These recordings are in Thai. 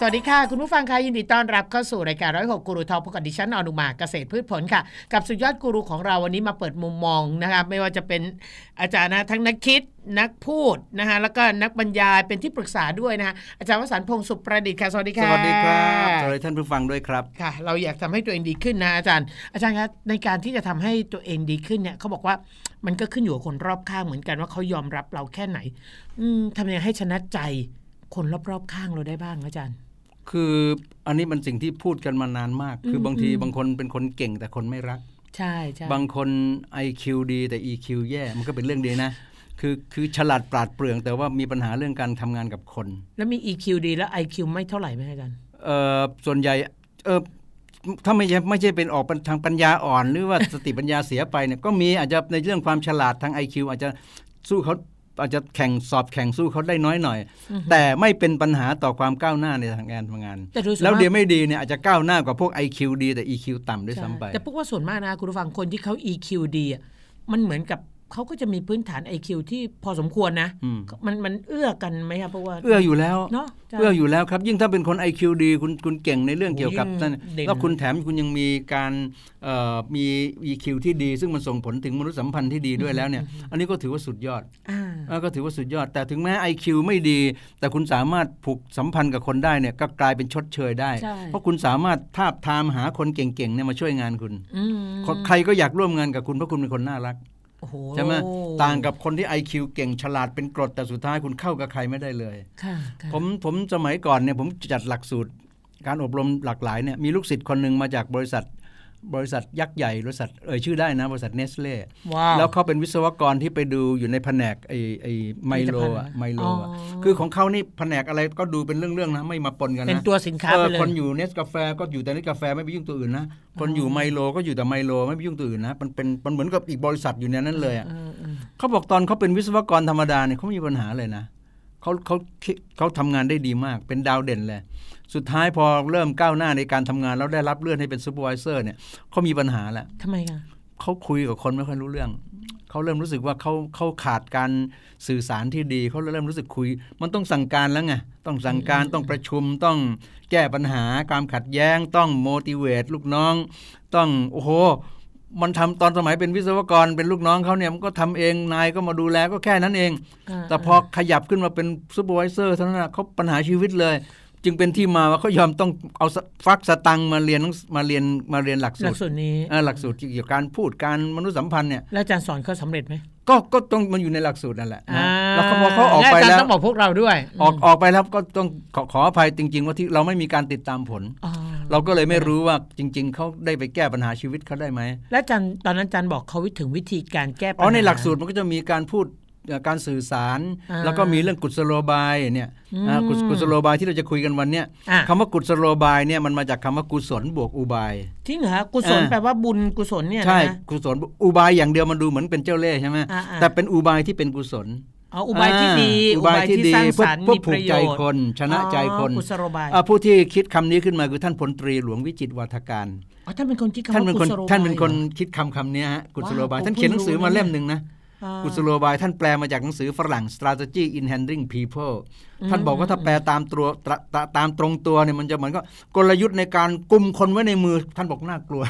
สวัสดีค่ะ คุณผู้ฟังคะยินดีต้อนรับเข้าสู่รายการร้อยหกกูรูทอล์กพบกับดิฉันอนุมาเกษตรพืชผลค่ะ กับสุดยอดกูรูของเราวันนี้มาเปิดมุมมองนะคะไม่ว่าจะเป็นอาจารย์นะทั้งนักคิดนักพูดนะคะแล้วก็นักบรรยายเป็นที่ปรึกษาด้วยนะคะอาจารย์วสันต์พงศ์สุประดิษฐ์ค่ะสวัสดีสค่ะวัสดีครับสวัสดีท่านผู้ฟังด้วยครับค่ะ เราอยากทำให้ตัวเองดีขึ้นนะอาจารย์ อาจารย์ครับในการที่จะทำให้ตัวเองดีขึ้นเนี่ยเขาบอกว่ามันก็ขึ้นอยู่กับคนรอบข้างเหมือนกันว่าเขายอมรับเราแค่ไหน อืมทำยังไงให้ชนะใจคนรอบๆข้างเราได้บ้างอาจารย์ คืออันนี้มันสิ่งที่พูดกันมานานมาก คือบางทีอืมบางคนเป็นคนเก่งแต่คนไม่รัก ใช่ใช่บางคน IQ ดีแต่ EQ แย่มันก็เป็นเรื่องดีนะ คือคือฉลาดปราดเปรื่อง แต่ว่ามีปัญหาเรื่องการทำงานกับคน แล้วมี EQ ดีแล้ว IQ ไม่เท่าไหร่ไหมอาจารย์ เอ่อส่วนใหญ่เออถ้าไม่ใช่ไม่ใช่เป็นออกทางปัญญาอ่อน หรือว่า สติปัญญาเสียไปเนี่ยก็มีอาจจะในเรื่องความฉลาดทาง IQ อาจจะสู้เขา อาจจะแข่งสอบแข่งสู้เขาได้น้อยหน่อย แต่ไม่เป็นปัญหาต่อความก้าวหน้าในทางการทำงานแต่ดูส่วนแล้วมากเดี๋ยวไม่ดีเนี่ยอาจจะก้าวหน้ากว่าพวก IQ ดีแต่ EQ ต่ำด้วยซ้ำไปใช่แต่พวกว่าส่วนมากนะคุณผู้ฟังคนที่เขา EQ ดีอะมันเหมือนกับ เขาก็จะมีพื้นฐาน IQ ที่พอสมควรนะอืมมันมันเอื้อกันไหมครับเพราะว่าเอื้ออยู่แล้วเนาะาจารย์เอื้ออยู่แล้วครับ ยิ่งถ้าเป็นคน IQ ดีคุณคุณเก่งในเรื่องเกี่ยวกับโอ้ยิ่งนั่นเด่นแล้วคุณแถมคุณยังมีการเอ่อมี EQ ที่ดี ซึ่งมันส่งผลถึงมนุษยสัมพันธ์ที่ดีด้วยแล้วเนี่ย อันนี้ก็ถือว่าสุดยอดอ่าเออก็ถือว่าสุดยอด แต่ถึงแม้ IQ ไม่ดี แต่คุณสามารถผูกสัมพันธ์กับคนได้เนี่ยก็กลายเป็นชดเชยได้ใช่เพราะคุณสามารถทาบทามหาคนเก่งๆเนี่ยมาช่วยงานคุณอืมคนใครก็อยากร่วมงานกับคุณเพราะคุณเป็นคนน่ารักโอ้โห ใช่ไหมต่างกับคนที่ IQ เก่งฉลาดเป็นกรดแต่สุดท้ายคุณเข้ากับใครไม่ได้เลยค่ะค่ะผมผมสมัยก่อนเนี่ยผมจัดหลักสูตร การอบรมหลากหลายเนี่ยมีลูกศิษย์คนหนึ่งมาจากบริษัท บริษัทยักษ์ใหญ่บริษัทเอ่ยชื่อได้นะ บริษัทเนสเล่ว้าวแล้วเขาเป็นวิศวกรที่ไปดูอยู่ในแผนกไอไอไมโลอะผลิตภัณฑ์ไมโลอะอ๋อคือของเขานี่แผนกอะไรก็ดูเป็นเรื่องๆนะ ไม่มาปนกันนะเป็นตัวสินค้าเอไปอเลยคนอยู่เนสกาแฟก็อยู่แต่เนสกาแฟไม่ไปยุ่งตัวอื่นนะคนอยู่ไมโลก็อยู่แต่ไมโลไม่ไปยุ่งตัวอื่นนะมันเป็นมันเหมือนกับอีกบริษัทอยู่ในนั้นเลยอะเออเออเขาบอกตอนเขาเป็นวิศวกรธรรมดาเนี่ยเขาไม่มีปัญหาเลยนะ เขาเขาคิดเขาทำงานได้ดีมาก เป็นดาวเด่นเลย สุดท้ายพอเริ่มก้าวหน้าในการทำงาน แล้วได้รับเลื่อนให้เป็นซูเปอร์วิเซอร์เนี่ยเขามีปัญหาแล้วทำไมคะเขาคุยกับคนไม่ค่อยรู้เรื่องเขาเริ่มรู้สึกว่าเขาเขาขาดการสื่อสารที่ดีเขาเริ่มรู้สึกคุย มันต้องสั่งการแล้วไงต้องสั่งการต้องประชุมต้องแก้ปัญหาการขัดแย้ง ต้อง motivate ลูกน้อง ต้องโอ้โห มันทำตอนสมัยเป็นวิศวกรเป็นลูกน้องเขาเนี่ยมันก็ทำเองนายก็มาดูแลก็แค่นั้นเองาแต่พอขยับขึ้นมาเป็นซูเปอร์วิเซอร์เท่านั้นนะเขาปัญหาชีวิตเลย จึงเป็นที่มาว่าเขายอมต้องเอาสฟักสตังค์มาเรียนหนังสือมาเรียนมาเรียนหลักหสูลัตกรสูตรนี้เอ่อหลักสูตรเกี่ยวกับการพูดการมนุษยสัมพันธ์เนี่ยแล้วอาจารย์สอนเขาสำเร็จไหมก็ก็ต้องมันอยู่ในหลักสูตรนั่นแหละนะอ่าแล้วเขาพอเขาออกไปอาจารแล้ย์วต้องบอกพวกเราด้วย ออกออกไปแล้วก็ต้องขอขออภัยจริง ๆ ว่าที่เราไม่มีการติดตามผลอ๋อ เราก็เลยไม่รู้ว่าจริง ๆเขาได้ไปแก้ปัญหาชีวิตเขาได้ไหมแล้วอาจารย์ตอนนั้นอาจารย์บอกเขาถึงวิธีการแก้ปัญอ๋หาอในหลักสูตรมันก็จะมีการพูดเอ่อการสื่อสารอ่าแล้วก็มีเรื่องกุศโลบายเนี่ยอืมอ่ากุศกุศโลบายที่เราจะคุยกันวันเนี้ยอะคำว่ากุศโลบายเนี่ยมันมาจากคำว่ากุศลบวกอุบายที่เหรอกุศลอ่าแปลว่าบุญกุศลเนี่ยนะใช่กุศลอุบายอย่างเดียวมันดูเหมือนเป็นเจ้าเล่ห์ใช่ไหมอ่าๆแต่เป็นอุบายที่เป็นกุศล อ๋ออุบายที่ดีอุบายที่ดีสร้างเพื่อสรรค์เพื่อมีผูปกระโยใจชน์คนชนะใจคนอ๋อกุศโลบายอ่าผู้ที่คิดคำนี้ขึ้นมาคือท่านพลตรีหลวงวิจิตรวาทการอ๋อท่านเป็นคนคิดคำท่านว่าเป็นคนกุศโลบายท่านเป็นคนหรอคิดคำคำนี้ฮะกุศโลบายว้าวท่านเขียนหนังสือมาผมเพิ่งรู้เล่มหนึ่งนะอ่ากุศโลบายท่านแปลมาจากหนังสือฝรั่ง strategy in handling people ท่านบอกว่าถ้าแปลตามตัวตะตะตามตรงตัวเนี่ยมันจะเหมือนก็กลยุทธ์ในการกุมคนไว้ในมือ ท่านบอกน่ากลัว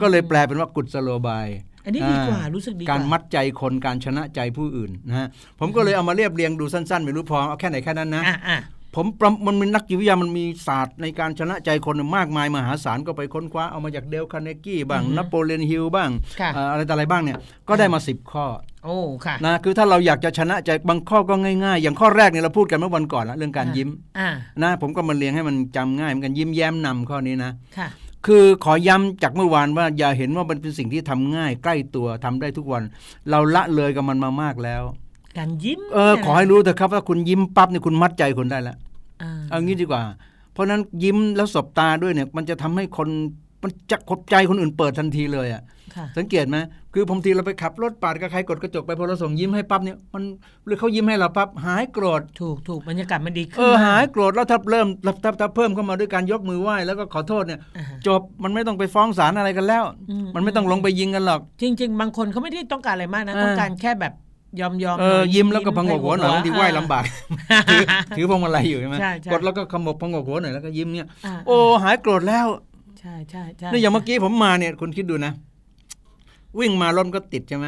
ก็เลยแปลเป็นว่ากุศโลบาย อันนี้ดีกว่ารู้สึกดีกว่าการมัดใจคนการชนะใจผู้อื่นนะฮะผมก็เลยเอามาเรียบเรียงดูสั้นๆ ไม่รู้พอเอาแค่ไหนแค่นั้นนะอะอะผมประมันมีนักจิตวิทยามันมีศาสตร์ในการชนะใจคนมากมายมหาศาลก็ไปค้นคว้าเอามาจากเดลคาร์เนกี้บ้างนโปเลียนฮิลบ้างค่ะเอ่ออะไรต่ออะไรบ้างเนี่ยก็ได้มา 10 ข้อโอ้ค่ะนะคือถ้าเราอยากจะชนะใจบางข้อก็ง่ายๆ อย่างข้อแรกเนี่ยเราพูดกันเมื่อวันก่อนแล้วเรื่องการยิ้มอ่านะผมก็มาเรียงให้มันจำง่ายเหมือนกันยิ้มแย้มนำข้อนี้นะค่ะ คือขอย้ำจากเมื่อวานว่าอย่าเห็นว่ามันเป็นสิ่งที่ทำง่าย ใกล้ตัวทำได้ทุกวัน เราละเลยกับมันมามากแล้ว การยิ้มเออขอให้รู้เถอะครับว่าคุณยิ้มปั๊บเนี่ยคุณมัดใจคนได้แล้วอ่าเอางี้ดีกว่า เพราะฉะนั้นยิ้มแล้วสบตาด้วยเนี่ย มันจะทำให้คน มันจะขบใจคนอื่นเปิดทันทีเลยอะค่ะสังเกตไหมคือบางทีเราไปขับรถปาดกับใครกดกระจกไปพอเราส่งยิ้มให้ปั๊บเนี่ยมันหรือเขายิ้มให้เราปั๊บหายโกรธถูกถูกบรรยากาศมันดีขึ้นเออมกหายโกรธแล้วถ้าเริ่มถ้าถ้าเพิ่มเข้ามาด้วยการยกมือไหว้แล้วก็ขอโทษเนี่ยอ่าฮะจบมันไม่ต้องไปฟ้องศาลอะไรกันแล้วอืมมันไม่ต้องลงไปยิงกันหรอก จริง ๆ บางคนเขาไม่ได้ต้องการอะไรมากนะเออต้องการแค่แบบยอมยอมเออยิ้มแล้วก็พงกหัวหน่อยบางทีไหว้ลำบากบากถือถือพวงมาลัยอยู่ใช่ไหมใช่ใช่กดแล้วก็ขมบพงกหัวหน่อยแล้วก็ยิ้มเนี่ยาโอ้หายโกรธแล้ว ใช่ใช่ใช่นี่อย่างเมื่อกี้ผมมาเนี่ยคุณคิดดูนะ วิ่งมารถก็ติดใช่ไหม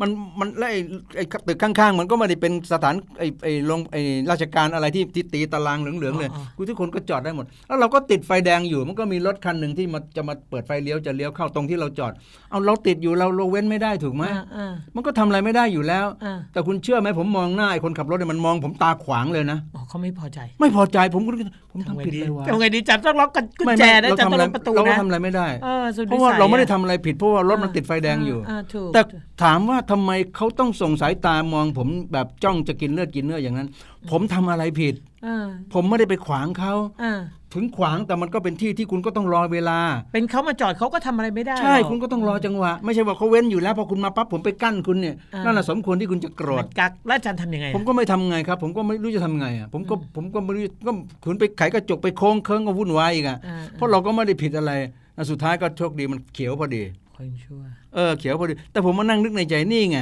มันมันแล้วไอ้ไอ้ตึกข้างๆ มันก็ไม่ได้เป็นสถานไอ้ไอ้โรงไอ้ราชการอะไรที่ที่ตีตารางเหลืองๆเลยกูทุกคนก็จอดได้หมด แล้วเราก็ติดไฟแดงอยู่มันก็มีรถคันหนึ่งที่มาจะมาเปิดไฟเลี้ยวจะเลี้ยวเข้าตรงที่เราจอด เอาเราติดอยู่เราเราเว้นไม่ได้ถูกไหมอ่าอ่ามันก็ทำอะไรไม่ได้อยู่แล้วอ่าแต่คุณเชื่อไหมผมมองหน้าไอ้คนขับรถเนี่ยมันมองผมตาขวางเลยนะอ๋อเขาไม่พอใจ ไม่พอใจผมก็ผมทำทำไงผิดดีเลยวะทำไงดีจับต้องล็อกกันกุญไม่แจไม่นะเราจับทำต้ออะงไรล็อกประตูเราก็นะทำอะไรไม่ได้เออสุดเพราะว่าวิสัยเราไม่ได้อะทำอะไรผิดเพราะว่ารถมันติดไฟแดงอยู่าถูกแต่ถามว่าทำไมเขาต้องส่งสายตามองผมแบบจ้องจะกินเลือดกินเนื้ออย่างนั้น ผมทำอะไรผิดอ่าผมไม่ได้ไปขวางเขาอ่าถึงขวางแต่มันก็เป็นที่ที่คุณก็ต้องรอเวลา เป็นเขามาจอดเขาก็ทำอะไรไม่ได้ ใช่หรอกคุณก็ต้องรอจังหวะ ไม่ใช่ว่าเขาเว้นอยู่แล้วพอคุณมาปั๊บผมไปกั้นคุณเนี่ยอ่านั่นั่นแหละสมควรที่คุณจะโกรมัธนกักแล้วอาจารย์ทำยังไงอะผมก็ไม่ทำไงครับ ผมก็ไม่รู้จะทำไงอะผมก็ผมก็ไม่รู้ก็คุณไปไขกระจกไปโค้งเคิงก็วุ่นวายอีกอะอ่าเพราะเราก็ไม่ได้ผิดอะไรอะสุดท้ายก็โชคดีมันเขียวพอดี คนชั่ว เออเขียวพอดี แต่ผมมานั่งนึกในใจนี่ไง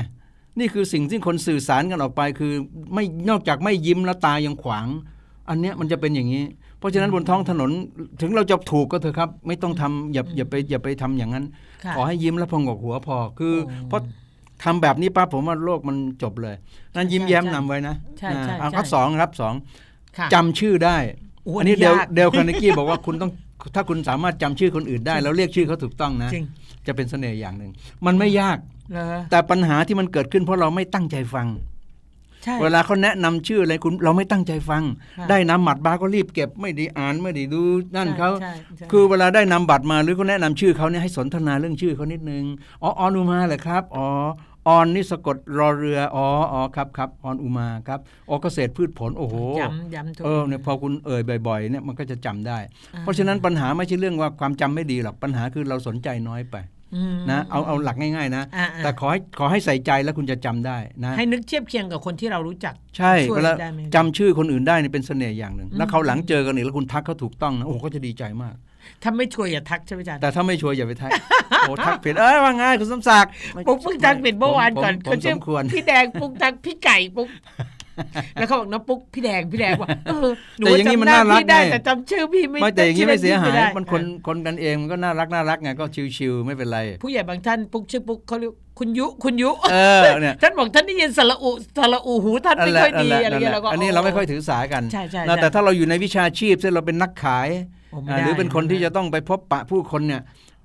นี่คือสิ่งที่คนสื่อสารกันออกไป คือไม่นอกจากไม่ยิ้มแล้วตายังขวาง อันเนี้ยมันจะเป็นอย่างนี้ เพราะฉะนั้นบนท้องถนนถึงเราจะถูกก็เถอะครับ ไม่ต้องทำอย่าอย่าไปอย่าไปทำอย่างนั้นค่ะขอให้ยิ้มแล้วพองกหัวพอคือโอ้เพราะทำแบบนี้ปั๊บผมว่าโลกมันจบเลย นั้นยิ้มใช่แย้มใช่นำไว้นะใช่ใช่อ่าเอาใช่ข้อสองครับสองค่ะจำชื่อได้โอ้อันนี้อันนี้เดลยากเดลคาร์เนกี้บอกว่าคุณต้อง ถ้าคุณสามารถจำชื่อคนอื่นได้ แล้วเรียกชื่อเขาถูกต้องนะจริงจะเป็นเสน่ห์อย่างหนึ่ง มันไม่ยากเหรอแต่ปัญหาที่มันเกิดขึ้นเพราะเราไม่ตั้งใจฟังใช่เวลาเขาแนะนำชื่ออะไรคุณเราไม่ตั้งใจฟังค่ะได้นำบัตรมาก็รีบเก็บไม่ได้อ่านไม่ได้ดูนั่นเขาใช่ใช่คือเวลาได้นำบัตรมาหรือเขาแนะนำชื่อเขาเนี่ยให้สนทนาเรื่องชื่อเขานิดนึงอ๋อออนอุมาเหรอครับอ๋อ ออนนี่สะกดรอเรืออ๋ออ๋อครับครับออนอุมาครับอ๋อเกษตรพืชผลโอ้โหย้ำย้ำถูกเออเนี่ยพอคุณเอ่ยบ่อยๆเนี่ยมันก็จะจำได้อ่าเพราะฉะนั้นปัญหาไม่ใช่เรื่องว่าความจำไม่ดีหรอกปัญหาคือเราสนใจน้อยไปอืมนะเอาเอาหลักง่าย ๆ นะอ่าแต่ขอให้ขอให้ใส่ใจแล้วคุณจะจำได้นะให้นึกเทียบเคียงกับคนที่เรารู้จัก ใช่ช่วยเวลาได้ไหมจำชื่อคนอื่นได้นี่เป็นเสน่ห์อย่างหนึ่งอืมแล้วเขาวหลังเจอกันอีกแล้วคุณทักเขาถูกต้องนะโอ้โหก็จะดีใจมาก ถ้าไม่ช่วยอย่าทักใช่ไหมอาจารย์แต่ถ้าไม่ชัวร์อย่าไปทักโอ้ทักผิดเอ้ยว่าไงคุณสมศักดิ์ปุ๊กเพิ่งทักผิดเมื่อวานก่อนผมผมเขาชื่อสมควรพี่แดงปุ๊กทักพี่ไก่ปุ๊กแล้วเขาบอกน้องปุ๊กพี่แดงพี่แดงว่าเออหนูแต่อย่างนี้จำมันหน้าน่ารักพี่ได้ไงแต่จำชื่อพี่ไม่ไม่แต่อย่างนี้ไม่เสียหายด้มันคนคนกันเองมันก็น่ารักน่ารักไงก็ชิวๆไม่เป็นไรผู้ใหญ่บางท่านปุ๊กชื่อปุ๊กเขาเรียกคุณยุคุณยุเออเนี่ยท่านบอกท่านได้ยินสระอุสระอุหูท่านไม่ค่อยดีนั่นแหละอะไรเงี้ยนั่นแหละเราก็อันนี้เราไม่ค่อยถือสากันใช่ใช่นะใช่แต่ถ้าเราอยู่ในวิชาชีพเช่นเราเป็นนักขายโอ้ไม่อ่าได้ หรือเป็นคนที่จะต้องไปพบปะผู้คนเนี่ย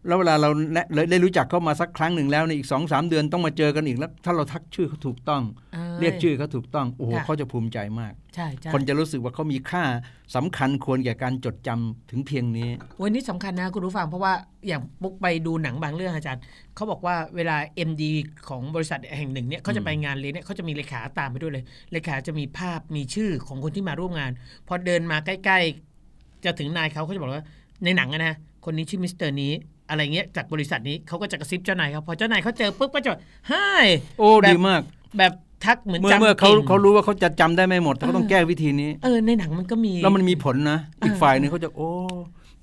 แล้วเวลาเราแนะได้รู้จักเขามาสักครั้งหนึ่งแล้วในอีกสองสามเดือนต้องมาเจอกันอีกแล้ว ถ้าเราทักชื่อเขาถูกต้องอ้เรียกชื่อเขาถูกต้องโอ้โหค่ะเขาจะภูมิใจมากใช่ใช่คนจะรู้สึกว่าเขามีค่าสำคัญควรแก่การจดจำถึงเพียงนี้วันนี้สำคัญนะคุณผู้ฟังเพราะว่าอย่างปุ๊กไปดูหนังบางเรื่องอาจารย์เขาบอกว่าเวลา MD ของบริษัทแห่งหนึ่งเนี่ยเขาจะไปงานเลี้ยงเนี่ยเขาจะมีเลขาตามไปด้วยเลย เลขาจะมีภาพมีชื่อของคนที่มาร่วมงาน พอเดินมาใกล้ ๆ จะถึงนายเขาเขาจะบอกว่าในหนังอะนะ คนนี้ชื่อมิสเตอร์นี้อะไรเงี้ยจากบริษัทนี้เขาก็จะกระซิบเจ้านายเขาพอเจ้านายเขาเจอปุ๊บก็จะไฮโอ้แบบดีมาก แบบทักเหมือนเมื่อจำเมื่อเขาก่งเขารู้ว่าเขาจะจำได้ไม่หมดแต่เขาต้องแก้วิธีนี้ เออในหนังมันก็มีแล้วมันมีผลนะ อีกอ่าฝ่ายหนึงเขาจะโอ้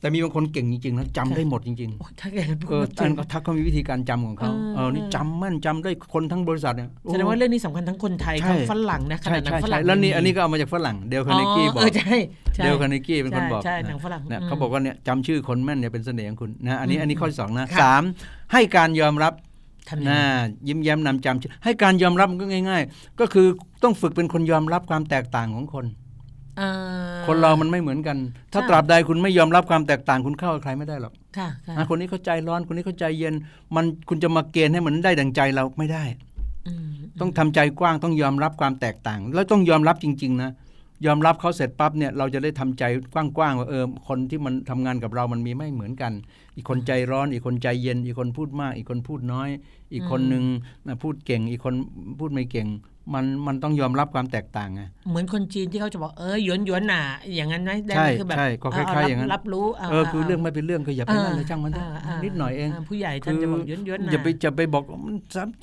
แต่มีบางคนเก่งจริงๆนะจำได้หมดจริงโอ้ถ้าอย่างนั้นๆพูดเออจริอังนเขาทักเขามีวิธีการจำของเขาเออเออนี่จำแม่นจำได้คนทั้งบริษัทเนี่ยโอ้แสดงว่าเรื่องนี้สำคัญทั้งคนไทยใช่ทั้งฝรั่งนะขใช่นาดหนังใช่ฝใช่รั่งแล้วนี่ยังมีอันนี้ก็เอามาจากฝรั่งเดลคาร์เนกี้บอกเออใช่ใช่เดลคาร์เนกี้เป็นคนบอกใช่ใช่หนังฝรั่งเนี่ยอืมเขาบอกว่าเนี่ยจำชื่อคนแม่นเนี่ยเป็นเสน่ห์ของคุณนะอันนี้อืมอันนี้ข้อที่สองนะค่ะสามให้การยอมรับทำยังไงนะยิ้มแย้มนำจำชื่อให้การยอมรับมันก็ง่าย ๆ ก็คือต้องฝึกเป็นคนยอมรับความแตกต่างของคนอ่า คนเรามันไม่เหมือนกัน ถ้าใช่ตราบใดคุณไม่ยอมรับความแตกต่างคุณเข้ากับใครไม่ได้หรอกค่ะค่ะอะคนนี้เขาใจร้อนคนนี้เขาใจเย็น มันคุณจะมาเกณฑ์ให้เหมือนได้ดังใจเราไม่ได้อืมต้องทำใจกว้างต้องยอมรับความแตกต่าง แล้วต้องยอมรับจริง ๆ นะยอมรับเขาเสร็จปั๊บเนี่ยเราจะได้ทำใจกว้างๆว่าเออคนที่มันทำงานกับเรามันมีไม่เหมือนกัน อีกคนใจร้อน อีกคนใจเย็น อีกคนพูดมาก อีกคนพูดน้อย อีกคนหนึ่งนะพูดเก่ง อีกคนพูดไม่เก่ง มันมันต้องยอมรับความแตกต่างไงเหมือนคนจีนที่เขาจะบอกเออหยวนหยวนหน่าอย่างนั้นไหมได้ใช่ไหมคือแบบใช่ก็คล้ายๆเรับอย่างนั้นรับรู้าเออคือเรื่องไม่เป็นเรื่องก็อย่าไปนั่นเลยช่างมันเถอะาานิดหน่อยเองาผู้ใหญ่ท่านจะบอกหยวนหยวนหน่าอย่าไปจะไปบอกมัน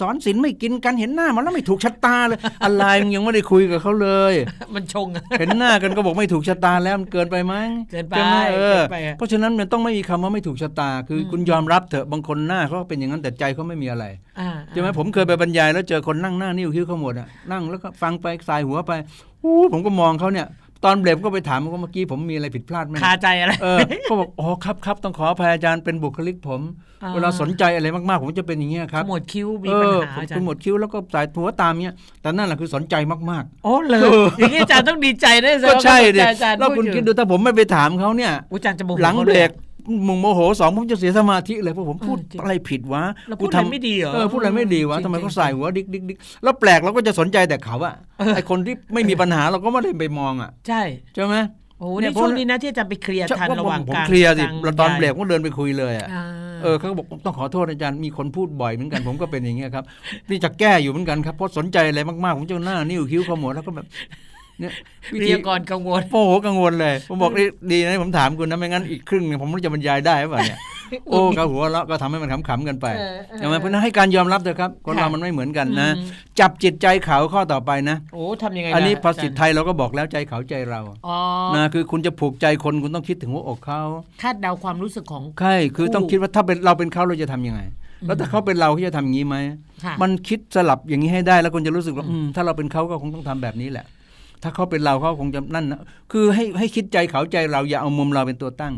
สอนศีลไม่กินกันเห็นหน้ามันแล้วไม่ถูกชะตาเลย อะไรมึงยังไม่ได้คุยกับเขาเลย มันชงอะเห็นหน้ากันก็บอกไม่ถูกชะตาแล้วมันเกินไปไหมเกินไปใช่หมเออเกินไปอะเพราะฉะนั้นมันต้องไม่มีคำว่าไม่ถูกชะตา คืออมคุณยอมรับเถอะบางคนหน้าเขาเป็นอย่างนั้นแต่ใจเขาไม่มีอะไรอ่าใช่ไหมผมเคยไปบรรยายแล้วเจอคนนั่งหน้านิ้วคิ้วเขาหมดอะนั่งแล้วก็ฟังไปสายหัวไปอู้ผมก็มองเขาเนี่ยตอนเบรกก็ไปถามว่าเมื่อกี้ผมมีอะไรผิดพลาดไหมคาใจอะไรเออก็บอกอ๋อครับครับต้องขออภัยอาจารย์เป็นบุคลิกผมอ่าเวลาสนใจอะไรมากๆ ผมจะเป็นอย่างเงี้ยครับหมวดคิ้วมีเอปัญอหาผมอาจารคือย์หมดคิ้วแล้วก็สายหัวตามเนี้ยแต่นั่นแหละคือสนใจมากโอ้เลยอย่างนี้อาจารย์ต้องดีใจได้ๆก็ใช่ดิอาจารย์แล้วคุณคิดดูถ้าผมไม่ไปถามเขาเนี่ยอาจารย์จะโมโหหลังขาเบรยก มุงโมโหสองผมจะเสียสมาธิเลยเพราะผมพูดเออจริงอะไรผิดวะเราพูดอะไรไม่ดีเหรอเออพูดอะไรไม่ดีวะจริงๆทำไมเขาใส่หัวดิกดิกดิกแล้วแปลกเราก็จะสนใจแต่เขาอะไอคนที่ไม่มีปัญหาเราก็ไม่ได้ไปมองอะใช่ใช่ไหมโอ้เนี่นี่ยช่วงผมนี้นะที่อาจารย์ไปเคลียร์ใช่ทันว่าระผหว่างมผมกลางเคลียร์สิกลางแล้วตอนยายเบรกก็เดินไปคุยเลยอะอ่าเออเขาก็บอกต้องขอโทษอาจารย์มีคนพูดบ่อยเหมือนกันผมก็เป็นอย่างเงี้ยครับนี่จะแก้อยู่เหมือนกันครับเพราะสนใจอะไรมากๆผมจะหน้านิ้วคิ้วขมวดแล้วก็แบบ เนี่ยวิวิทธียากรกังวลโอ้โหกังวลเลย ผมบอกนี่ดีนะผมถามคุณนะไม่งั้นอีกครึ่งหนึ่งผมไม่รู้จะบรรยายได้หรือเปล่าเนี่ยโอ้ก็หัวเราะก็ทำให้มันขำๆกันไปเออเออใช่ไหมเพราะฉะนั้นให้การยอมรับเถอะครับ คนค่ะเรามันไม่เหมือนกันนะอืมจับจิตใจเขาข้อต่อไปนะโอ้ทำยังไงอันนี้ล่ะภาษาไทยเราก็บอกแล้วใจเขาใจเราอ๋อนะคือคุณจะผูกใจคนคุณต้องคิดถึงหัวอกเขาคาดเดาความรู้สึกของใช่คือคู่ต้องคิดว่าถ้าเป็นเราเป็นเขาเราจะทำยังไง แล้วถ้าเขาเป็นเราเขาจะทำอย่างนี้ไหมค่ะมันคิดสลับอย่างนี้ให้ได้แล้วคุณจะรู้สึกว่าอืมถ้าเราเป็นเขาก็คงต้องทำแบบนี้แหละ ถ้าเขาเป็นเราเขาคงจะนั่นนะคือให้ให้คิดใจเขาใจเราอย่าเอามุมเราเป็นตัวตั้ง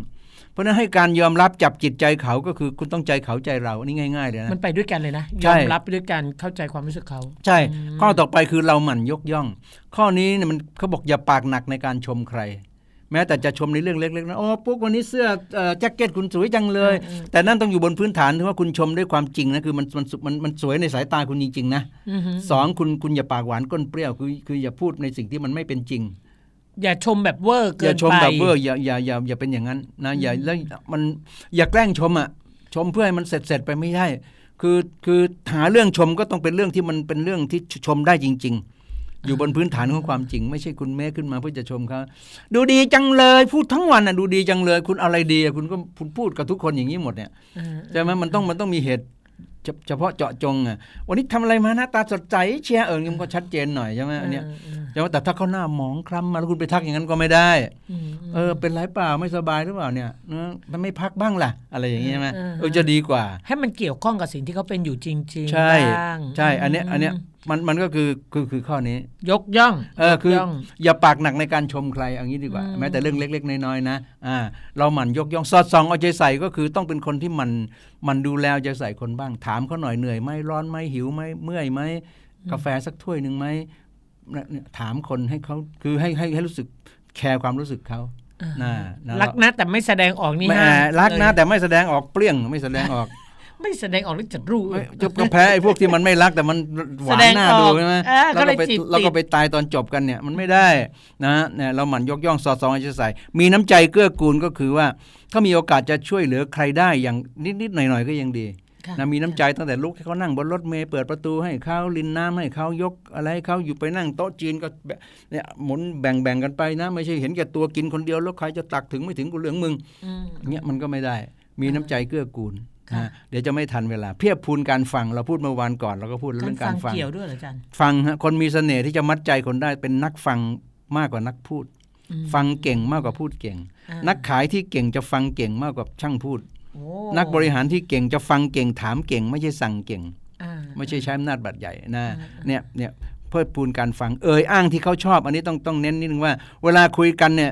เพราะฉะนั้นให้การยอมรับจับจิตใจเขาก็คือคุณต้องใจเขาใจเราอันนี้ง่ายๆเลยนะมันไปด้วยกันเลยนะใช่ยอมรับไปด้วยกันเข้าใจความรู้สึกเขา ใช่ ข้อต่อไปคือเราหมั่นยกย่อง ข้อนี้เนี่ยมันเขาบอกอย่าปากหนักในการชมใคร แม้แต่จะชมในเรื่องเล็กๆนะโอ้ปุ๊กวันนี้เสื้อเอ่อแจ็คเก็ตคุณสวยจังเลย แต่นั่นต้องอยู่บนพื้นฐานที่ว่าคุณชมด้วยความจริงนะคือมันมันมันมันสวยในสายตาคุณจริงๆนะอือหือสองคุณคุณอย่าปากหวานก้นเปรี้ยวคือคืออย่าพูดในสิ่งที่มันไม่เป็นจริง อย่าชมแบบเวอร์อเกิย่านชมไปแบบเบอร์อย่าอย่าอย่าอย่าเป็นอย่างนั้นนะอย่าแล้วมันอย่าแกล้งชมอะชมเพื่อให้มันเสร็จเสร็จไปไม่ได้คือคือหาเรื่องชมก็ต้องเป็นเรื่องที่มันเป็นเรื่องที่ชมได้จริง ๆ อยู่บนพื้นฐานของความจริง ไม่ใช่คุณแม่ขึ้นมาเพื่อจะชมเขาดูดีจังเลยพูดทั้งวันอะดูดีจังเลย คุณอะไรดีอะคุณก็คุณพูดกับทุกคนอย่างนี้หมดเนี่ยเออใช่ไหมมันต้องมันต้องมีเหตุเฉเฉพาะเจาะจงอะวันนี้ทำอะไรมาหน้าตาสดใสเชียร์เออมันก็ชัดเจนหน่อยใช่ไหมอันเนี้ยเออใช่ไหมแต่ถ้าเขาหน้าหมองคล้ำมาแล้วคุณไปทักอย่างนั้นก็ไม่ได้อืมเออเป็นไรเปล่าไม่สบายหรือเปล่าเนี่ยเนอะมันไม่พักบ้างล่ะ อะไรอย่างเงี้ยใช่ไหมเออเออจะดีกว่า ให้มันเกี่ยวข้องกับสิ่งที่เขาเป็นอยู่จริงๆใช่บ้างใช่อันเนี้ยอันเนี้ย มันมันก็คือคือคือข้อนี้ ยกย่องเออคือยกย่งอย่าปากหนักในการชมใครเอางี้ดีกว่าอืมแม้แต่เรื่องเล็ก ๆ น้อยๆนะอ่าเราหมั่นยกย่องสอดส่องเอาใจใส่ก็คือต้องเป็นคนที่มันมันดูแลเอาใจใส่คนบ้าง ถามเขาหน่อยเหนื่อยไหมร้อนไหมหิวไหมเมื่อยไหมกาแฟสักถ้วยหนึ่งไหมเนี่ยถามคนให้เขาคือให้ให้ให้รู้สึกแคร์ความรู้สึกเขานะนะรักนะแต่ไม่แสดงออกนี่ไม่ห้ามรักนะเลยแต่ไม่แสดงออกเปรี้ยงไม่แสดงออก ไม่แสดงออกแล้วจะรู้ไม่จบก็แพ้ไอ้พวกที่มันไม่รักแต่มันหวานหน้าดูใช่ไหมเออแล้วก็เลก็ยไปจีบแล้วก็ติดไปตายตอนจบกันเนี่ยมันไม่ได้นะเนี่ยเราหมั่นยกย่องสอดส่องให้ใส่มีน้ำใจเกื้อกูลก็คือว่าถ้ามีโอกาสจะช่วยเหลือใครได้อย่างนิดๆหน่อยๆก็ยังดีค่ะนะมีน้ำใจตั้งแต่ลุกให้เขานั่งบนรถเมล์เปิดประตูให้เขาลินน้ำให้เขายกอะไรให้เขาอยู่ไปนั่งโต๊ะจีนก็แบบเนี่ยหมุนแบ่งแบ่งกันไปนะ ไม่ใช่เห็นแก่ตัวกินคนเดียวแล้วใครจะตักถึงไม่ถึงกูเหลืองมึงอืมเงี้ยมันก็ไม่ได้ มีน้ำใจเกื้อกูลค่ะนะ เดี๋ยวจะไม่ทันเวลา เพียบพูนการฟังเราพูดเมื่อวานก่อนเราก็พูดเรื่องกาการรฟัฟังงเกี่ยวด้วยเหรออาจารย์ฟังฮะคนมีเสน่ห์ที่จะมัดใจคนได้เป็นนักฟังมากกว่านักพูดอืมฟังเก่งมากกว่าพูดเก่งอ่านักขายที่เก่งจะฟังเก่งมากกว่าช่างพูดโอ้นักบริหารที่เก่งจะฟังเก่งถามเก่ง ไม่ใช่สั่งเก่งอ่าไม่ใช่ใช้อำนาจบัตรใหญ่นะอ่าเนี่ยเนี่ยเพิ่มพูนการฟังเอ่ยอ้างที่เขาชอบ อันนี้ต้องต้องเน้นนิดนึงว่า เวลาคุยกันเนี่ย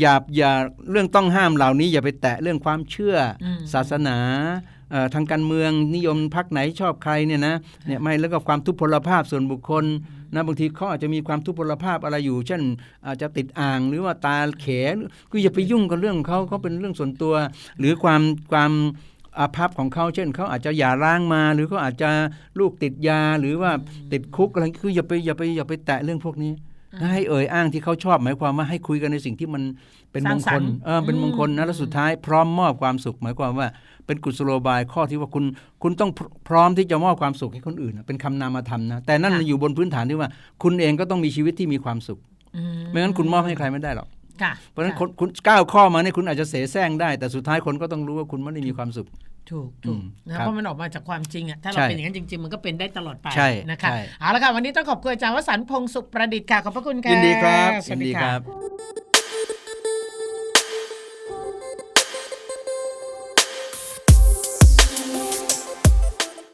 อย่าอย่าเรื่องต้องห้ามเหล่านี้ อย่าไปแตะเรื่องความเชื่ออมศาสนาเอ่อ ทางการเมืองนิยมพักไหนชอบใครเนี่ยนะเนี่ยไม่แล้วก็ความทุพพลภาพส่วนบุคคลนะบางทีเขาอาจจะมีความทุพพลภาพอะไรอยู่ เช่นอาจจะติดอ่างหรือว่าตาเขคืออย่าไปยุ่งกับเรื่องของเขาเขาเป็นเรื่องส่วนตัว หรือความความอาภัพของเขาเช่นเขาอาจจะหย่าร้างมา หรือเขาอาจจะลูกติดยาหรือว่าติดคุกอะไรคืออย่าไปอย่าไปอย่าไปแตะเรื่องพวกนี้ให้เอ่ยอ้างที่เขาชอบหมายความว่าให้คุยกันในสิ่งที่มันเป็นมงคลเออเป็นมงคลนะแล้วสุดท้ายพร้อมมอบความสุข หมายความว่า เป็นกุศโลบายข้อที่ว่าคุณคุณต้องพรพร้อมที่จะมอบความสุขให้คนอื่นนะเป็นคำนามธรรมนะแต่นั่นค่ะอยู่บนพื้นฐานที่ว่า คุณเองก็ต้องมีชีวิตที่มีความสุขอืไม่งั้นคุณมอบให้ใครไม่ได้หรอกค่ะเพราะฉะนั้นคนคุณก้าวข้อมาเนี่ยคุณอาจจะเสแสร้งได้ แต่สุดท้ายคนก็ต้องรู้ว่าคุณไม่ได้มีความสุขถูกถูกอืมนะครับเพราะมันออกมาจากความจริงอะถ้าเราใช่เป็นอย่างนั้นจริง ๆ มันก็เป็นได้ตลอดไปใช่นะคะใช่เอาละค่ะวันนี้ต้องขอบคุณอาจารย์วสันต์พงศ์สุขประดิษฐ์ค่ะขอบพระคุณค่ะยินดีครับสยิวัสนดีดีค่ะครับ